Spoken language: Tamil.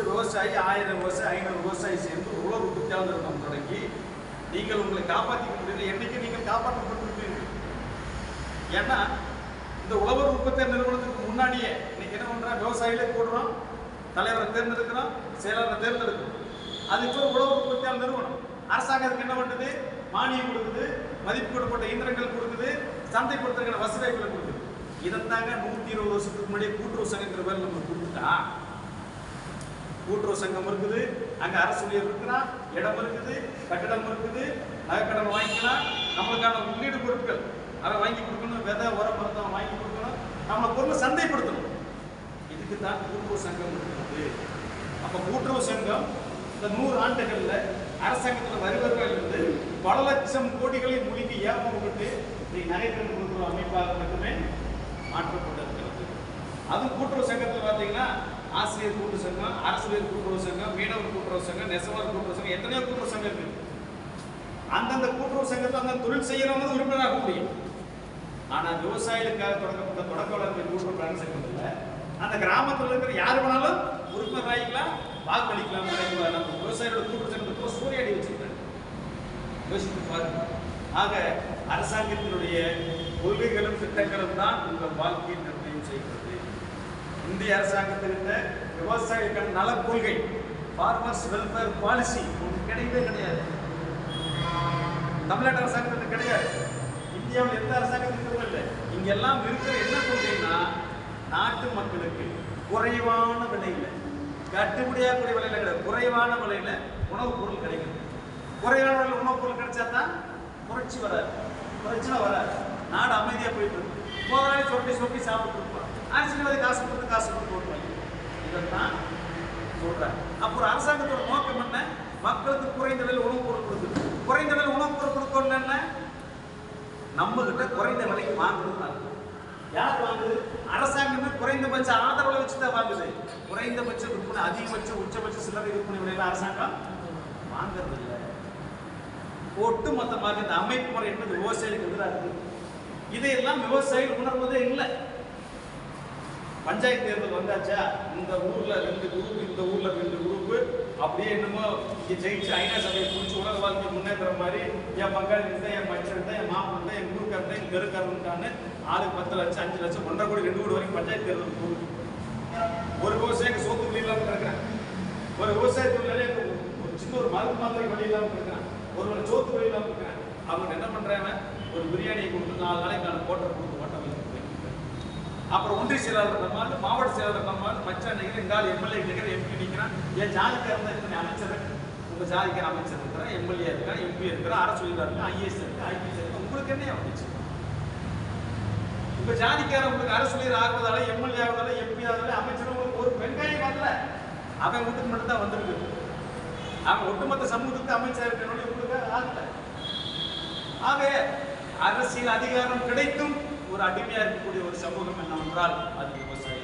ஒரு விவசாயி ஆயிரம் விவசாயி ஐநூறு விவசாயி சேர்ந்து உழவு உற்பத்தியாளர் நிறுவனம் தொடங்கி நீங்கள் உங்களை காப்பாற்றிக்க முடியல என்னைக்கு நீங்கள் காப்பாற்றப்பட்டிருப்பீர்கள்? ஏன்னா இந்த உழவர் உற்பத்தி நிறுவனத்துக்கு முன்னாடியே இன்னைக்கு என்ன பண்றோம் விவசாயிகளே போடுறோம் தலைவரை தேர்ந்தெடுக்கிறோம் செயலரை தேர்ந்தெடுக்கிறோம் அதுக்கு ஒரு உழவர் உற்பத்தியாளர் நிறுவனம். அரசாங்கத்துக்கு என்ன பண்ணுது? மானியம் கொடுக்குது மதிப்பு கொடுப்பட்ட இயந்திரங்கள் கொடுக்குது சந்தைப்படுத்துறதுக்கான வசதி வாய்ப்புகளை கொடுக்குது. இதைத்தாங்க நூத்தி இருபது வருஷத்துக்கு முன்னாடியே கூட்டுறவு சங்கங்கிற பேர் நம்ம கொடுத்துட்டா கூட்டுறவு சங்கம் இருக்குது அங்க அரசு ஊழியர் இருக்கிறான் இடம் இருக்குது கட்டிடம் இருக்குது நகைக்கடன் வாங்கிக்கலாம். நம்மளுக்கான உள்ளீடு பொருட்கள் அதை வாங்கி கொடுக்கணும் விதை உரம் மருந்தம் வாங்கி கொடுக்கணும். நம்ம பொருளை சந்தைப்படுத்தணும். இதுக்கு தான் கூட்டுறவு சங்கம் இருக்குது. அப்ப கூட்டுறவு சங்கம் இந்த நூறு ஆண்டுகள்ல அரசாங்கத்தில் வருவர்கள் இருந்து பல லட்சம் கோடிகளை முழுங்கி ஏப்பம் விட்டு இன்னைக்கு நகைக்கடன் கொடுக்குற அமைப்பாக மட்டுமே மாற்றப்பட்டிருக்கிறது. அது கூட்டுறவு சங்கத்தில் பார்த்தீங்கன்னா ஆசிரியர் கூட்டுறவு சங்கம் அரசியல் கூட்டுறவு சங்கம் மீனவர் கூட்டுறவு சங்கம் நெசவாளர் கூட்டுறவு சங்கம் எத்தனையோ கூட்டுறவு சங்கம் இருக்கு. அந்தந்த கூட்டுறவு சங்கத்தில் அந்த தொழில் செய்யறவங்க உறுப்பினராக முடியும். ஆனா விவசாயிகளுக்காக தொடங்கப்பட்ட தொடக்க வளர்ச்சி கூட்டுறவு பிராணி சங்கத்தில் அந்த கிராமத்தில் இருக்கிற யார் வேணாலும் உறுப்பினர் வாக்களிக்கலாம் நம்ம விவசாயிகளோட கூட்டுறவு சங்கத்தில் சூறையாடி வச்சிருக்காங்க. யோசித்து பாருங்க. ஆக அரசாங்கத்தினுடைய கொள்கைகளும் திட்டங்களும் தான் உங்கள் வாழ்க்கையை நிர்ணயம் செய்கிறது. இந்திய அரசாங்கத்திட்ட விவசாயிகள் நல கொள்கை ஃபார்மர்ஸ் வெல்ஃபேர் பாலிசி ஒன்று கிடையவே கிடையாது. தமிழ்நாடு அரசாங்கத்துக்கு கிடையாது. இந்தியாவில் எந்த அரசாங்கத்துக்கும் இல்லை இங்க எல்லாம் இருக்கிற என்ன கொள்கைன்னா நாட்டு மக்களுக்கு குறைவான விலையில் கட்டுப்படியாக கூடிய விலையில் கிடையாது. குறைவான விலையில் உணவுப் பொருள் கிடைக்கும் குறைவான விலையில் உணவுப் பொருள் கிடைச்சா தான் புரட்சி வராது. பிரச்சனை வராது. நாடு அமைதியாக போயிட்டு இருக்கு. முதலாளி சொட்டி சொட்டி சாப்பிட்டு இருப்பான் காசு கொடுத்து காசு கொடுத்து ஓட்டுவாங்க இதைத்தான் சொல்றாங்க அப்புறம் அரசாங்கத்தோட நோக்கம் என்ன? மக்களுக்கு குறைந்த விலை உணவுப் பொருள் கொடுக்குது. குறைந்த விலை உணவுப் பொருள் கொடுக்கணும் என்ன? நம்ம கிட்ட குறைந்த விலைக்கு வாங்குறது யார் வாங்குது? அரசாங்கமே குறைந்தபட்ச ஆதரவுல வச்சு தான் வாங்குது. குறைந்தபட்ச விற்பனை அதிகபட்ச உச்சபட்ச சில்லறை விற்பனை விலையில அரசாங்கம் வாங்குறது இல்லை ஒட்டு மொத்தமாக இந்த அமைப்பு முறை என்பது விவசாயிகளுக்கு எதிராக இருக்கு. இதையெல்லாம் விவசாயிகள் உணர்வதே இல்லை. பஞ்சாயத்து தேர்தல் வந்தாச்சா? இந்த ஊர்ல ரெண்டு குரூப் இந்த ஊர்ல ரெண்டு குரூப் அப்படியே என்னமோ இங்க ஜெயிச்சு ஐநா சபையை குறிச்சு உலக வாழ்க்கை முன்னேற்ற மாதிரி என் பங்காளி இருந்தா என் மச்சன் தான் என் மாப்பிள்ள தான் என் ஊருக்காரன் தான் என் தெருக்காரன்ட்டான்னு ஆளுக்கு பத்து லட்சம் அஞ்சு லட்சம் ஒன்றரை கோடி ரெண்டு கோடி வரைக்கும் பஞ்சாயத்து தேர்தல் போகுது. ஒரு விவசாயிக்கு சோத்து வழி இல்லாமல் இருக்கிறேன் ஒரு விவசாய தொழிலாளி ஒரு சின்ன ஒரு மருந்து மாத்திரை வழி இல்லாமல் இருக்கிறேன் ஒருவன் சோத்து வழி இல்லாமல் இருக்கிறேன் அவங்க என்ன பண்றாங்க ஒரு பிரியாணியை கொடுத்து நாலு நாளைக்கான கோட்டை கொடுத்து அப்புறம் ஒன்றிய செயலாளர் நம்மால் மாவட்ட செயலாளர் நம்மால் மச்சான் நிற்கிற இந்த ஆள் எம்எல்ஏ நிற்கிற எம்பி நிற்கிறான் என் ஜாதிக்காக இருந்தால் இத்தனை அமைச்சர். உங்கள் ஜாதிக்கார அமைச்சர் இருக்கிறான் எம்எல்ஏ இருக்கிறான் எம்பி இருக்கிறான் அரசு இருக்கு ஐஏஎஸ் இருக்கு ஐபிஎஸ் இருக்கு உங்களுக்கு என்ன அமைச்சர் உங்கள் ஜாதிக்கார உங்களுக்கு அரசு உயிர் ஆகுவதால எம்எல்ஏ ஆகுவதால எம்பி ஆகுவதால அமைச்சர் உங்களுக்கு ஒரு வெங்காயம் வரல. அவன் வீட்டுக்கு மட்டும் தான் வந்திருக்கு. அவன் ஒட்டுமொத்த சமூகத்துக்கு அமைச்சர் இருக்கணும் உங்களுக்கு ஆகல. ஆக அரசியல் அதிகாரம் கிடைத்தும் ஒரு அடிமையா இருக்கக்கூடிய ஒரு சமூகம் என்னவென்றால் அது விவசாயம்.